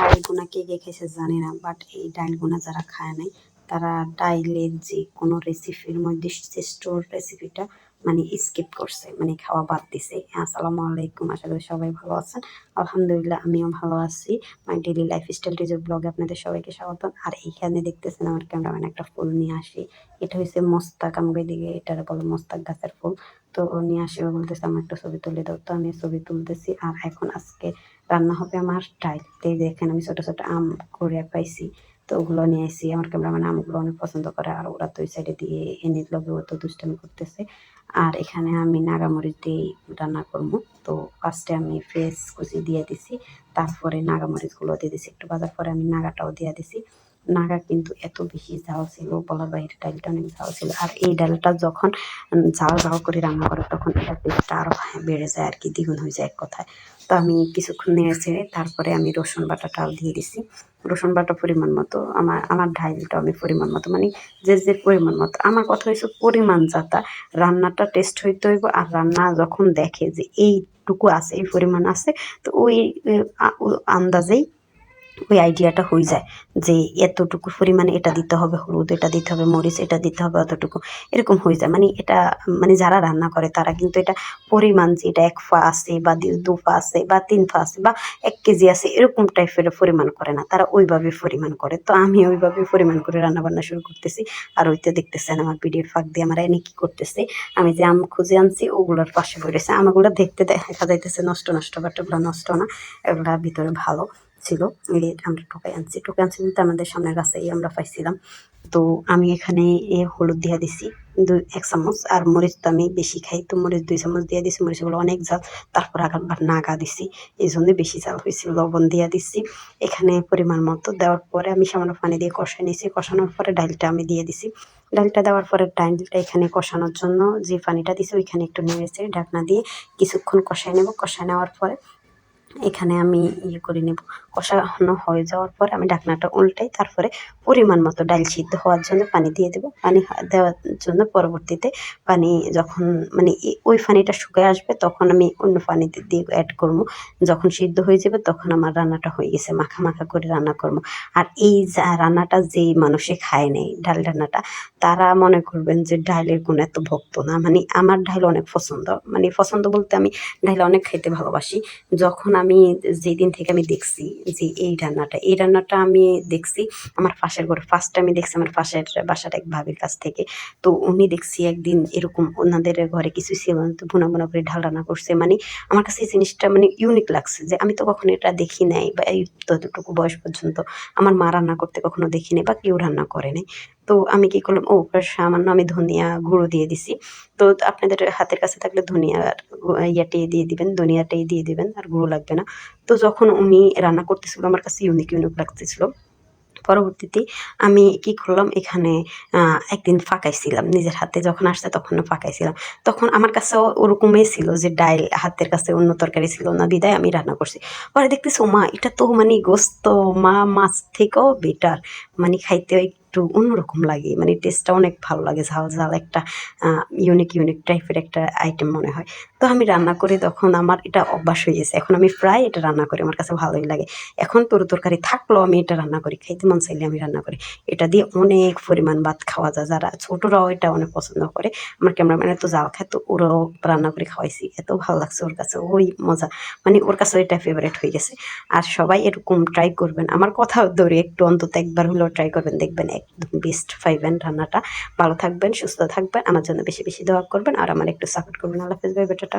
ডাইলগুনা কে কে খেয়েছে জানি না বাট এই ডাইলগুনা যারা খায় নাই, তারা ডাইলের যে কোনো রেসিপির মধ্যে শ্রেষ্ঠ রেসিপিটা মানে স্কিপ করছে মানে খাওয়া বাদ দিছে। আসসালামু আলাইকুম, আশা করি সবাই ভালো আছেন। আলহামদুলিল্লাহ, আমিও ভালো আছি। My daily life style teaser ব্লগে আপনাদের সবাইকে স্বাগত আর এইখানে দেখতেছেন আমার ক্যামেরাম্যান একটা ফুল নিয়ে আসি। এটা হচ্ছে মোস্তাক, আমাকে দিকে এটার বলে মোস্তাক গাছের ফুল। তো নিয়ে আসি ও বলতেছে আমার একটা ছবি তুলে দাও। তো আমি ছবি তুলতেছি। আর এখন আজকে রান্না হবে আমার ডাইল দেখেন আমি ছোটো ছোটো আম করে পাইছি। তো ওগুলো নিয়ে আসি আমার ক্যামেরাম্যান আমগুলো অনেক পছন্দ করে আর ওরা তো ওই সাইডে দিয়ে এনে লগে তো দুষ্টামি করতেছে। আর এখানে আমি নাগামরিচ দিয়েই রান্না করব। তো ফার্স্টে আমি ফ্রেশ কুচি দিয়ে দিছি। তারপরে নাগামরিচগুলো দিয়ে দিছি। একটু বাজার পরে আমি নাগাটাও দিয়ে দিছি। নাগা কিন্তু এত বেশি ঝাল ছিল, বলার বাইরে ডালটা অনেক ঝাল ছিল। আর এই ডালটা যখন ঝাল ঝাল করে রান্না করে, তখন এটা টেস্টটা আরও বেড়ে যায় আর কি, দ্বিগুণ হয়ে যায় এক কথায়। তো আমি কিছুক্ষণ নেড়ে ছেড়ে তারপরে আমি রসুন বাটাটাও দিয়ে দিছি। রসুন বাটা পরিমাণ মতো, আমার আমার ঢাইলটা আমি পরিমাণ মতো মানে যে যে পরিমাণ মতো। আমার কথা হয়েছে পরিমাণ যাতা, রান্নাটা টেস্ট হইতে হইব আর রান্না যখন দেখে যে এইটুকু আছে, এই পরিমাণ আছে, তো ওই আন্দাজেই ওই আইডিয়াটা হয়ে যায় যে এতটুকু পরিমাণে এটা দিতে হবে, হলুদ এটা দিতে হবে, মরিচ এটা দিতে হবে, অতটুকু। এরকম হয়ে যায়। মানে এটা মানে যারা রান্না করে তারা কিন্তু এটা পরিমাণ যে এটা এক ফা আছে বা দু ফা আছে বা তিন ফা আছে বা এক কেজি আছে, এরকম টাইপের পরিমাণ করে না। তারা ওইভাবে পরিমাণ করে। তো আমি ওইভাবে পরিমাণ করে রান্না বান্না শুরু করতেছি। আর ওইতে দেখতেছেন আমার ভিডিওর ফাঁক দিয়ে আমার এনে কী করতেছে। আমি যে আম খুঁজে আনছি, ওগুলোর পাশে পড়েছে। আমগুলো দেখতে দেখা যাইতেছে নষ্ট নষ্ট, বাট ওগুলো নষ্ট না। এগুলা ভিতরে ভালো। ছিল। আমরা টোকাই আনছি। টোকাই আনছি বলতে আমাদের সামনের রাস্তায় আমরা পাইছিলাম। তো আমি এখানে এ হলুদ দিয়ে দিছি, দুই, এক চামচ। আর মরিচ তো আমি বেশি খাই, তো মরিচ দুই চামচ দিয়ে দিছি। মরিচগুলো অনেক জাল তারপর আগারবার নাগা দিছি। এই জন্য বেশি জাল হয়েছিল। লবণ দিয়ে দিছি। এখানে পরিমাণ মতো দেওয়ার পরে আমি সামান্য পানি দিয়ে কষাই নিয়েছি কষানোর পরে ডালটা আমি দিয়ে দিছি। ডালটা দেওয়ার পরে ডালটা এখানে কষানোর জন্য যে পানিটা দিছি, ওইখানে একটু নেড়েছে ঢাকনা দিয়ে কিছুক্ষণ কষাই নেব। কষাই নেওয়ার পরে এখানে আমি ইয়ে করে নেব। কষানো হয়ে যাওয়ার পরে আমি ঢাকনাটা উল্টাই তারপরে পরিমাণ মতো ডাল সিদ্ধ হওয়ার জন্য পানি দিয়ে দেবো। পানি দেওয়ার জন্য পরবর্তীতে পানি যখন মানে ওই পানিটা শুকিয়ে আসবে তখন আমি অন্য পানিতে দিয়ে অ্যাড করব। যখন সিদ্ধ হয়ে যাবে তখন আমার রান্নাটা হয়ে গেছে, মাখা মাখা করে রান্না করব। আর এই রান্নাটা যেই মানুষে খায় নেই ডাল রান্নাটা, তারা মনে করবেন যে ডালের কোনো এত ভক্ত না। মানে আমার ডাল অনেক পছন্দ। মানে পছন্দ বলতে আমি ডাল অনেক খেতে ভালোবাসি। যখন আমি যেদিন থেকে আমি দেখছি যে এই রান্নাটা এই রান্নাটা আমি দেখছি আমার পাশের ঘরে ফার্স্ট আমি দেখছি আমার পাশের বাসার এক ভাবির কাছ থেকে। তো উনি দেখছি একদিন এরকম ওনাদের ঘরে কিছু ছিল তো ভুনা ভুনা করে ঢাল রান্না করছে। মানে আমার কাছে এই জিনিসটা মানে ইউনিক লাগছে যে আমি তো কখনো এটা দেখি নাই বা এই ততটুকু বয়স পর্যন্ত আমার মা রান্না করতে কখনো দেখি নাই বা কেউ রান্না করে নাই। তো আমি কি করলাম, ও সামান্য আমি ধনিয়া গুঁড়ো দিয়ে দিছি। তো আপনাদের হাতের কাছে থাকলে ধনিয়ার ইয়াটাই দিয়ে দিবেন, ধনিয়াটাই দিয়ে দিবেন, আর গুঁড়ো লাগবে না। তো যখন উনি রান্না করতেছিল, আমার কাছে ইউনিক ইউনিক লাগতেছিল। পরবর্তীতে আমি কি করলাম, এখানে একদিন ফাঁকাইছিলাম, নিজের হাতে যখন আসছে তখন ফাঁকাইছিলাম। তখন আমার কাছে ওরকমই ছিল যে ডাইল হাতের কাছে অন্য তরকারি ছিল না, বিদায় আমি রান্না করছি। পরে দেখতেছি মা এটা তো মানে গোস্ত, মা, মাছ থেকেও বেটার মানে খাইতে একটু অন্যরকম লাগে। মানে টেস্টটা অনেক ভালো লাগে, ঝাল ঝাল একটা ইউনিক ইউনিক টাইপের একটা আইটেম মনে হয়। তো আমি রান্না করে তখন আমার এটা অভ্যাস হয়ে গেছে। এখন আমি প্রায় এটা রান্না করি, আমার কাছে ভালোই লাগে। এখন তরু তরকারি থাকলেও আমি এটা রান্না করি, খাইতে মন চাইলে আমি রান্না করি। এটা দিয়ে অনেক পরিমাণ ভাত খাওয়া যায়। যারা ছোটরাও এটা অনেক পছন্দ করে। আমার ক্যামেরাম্যানের তো জাল খায়, তো ওরাও রান্না করে খাওয়াইছি। এত ভালো লাগছে ওর কাছে, ওই মজা। মানে ওর কাছে এটা ফেভারেট হয়ে গেছে। আর সবাই এরকম ট্রাই করবেন। আমার কথা ধরে একটু অন্তত একবার হলেও ট্রাই করবেন, দেখবেন একদম বেস্ট ফাইভেন রান্নাটা। ভালো থাকবেন, সুস্থ থাকবেন, আমার জন্য বেশি বেশি দোয়া করবেন, আর আমার একটু সাপোর্ট করবেন। আল্লাহ ভাই, বেটাটা।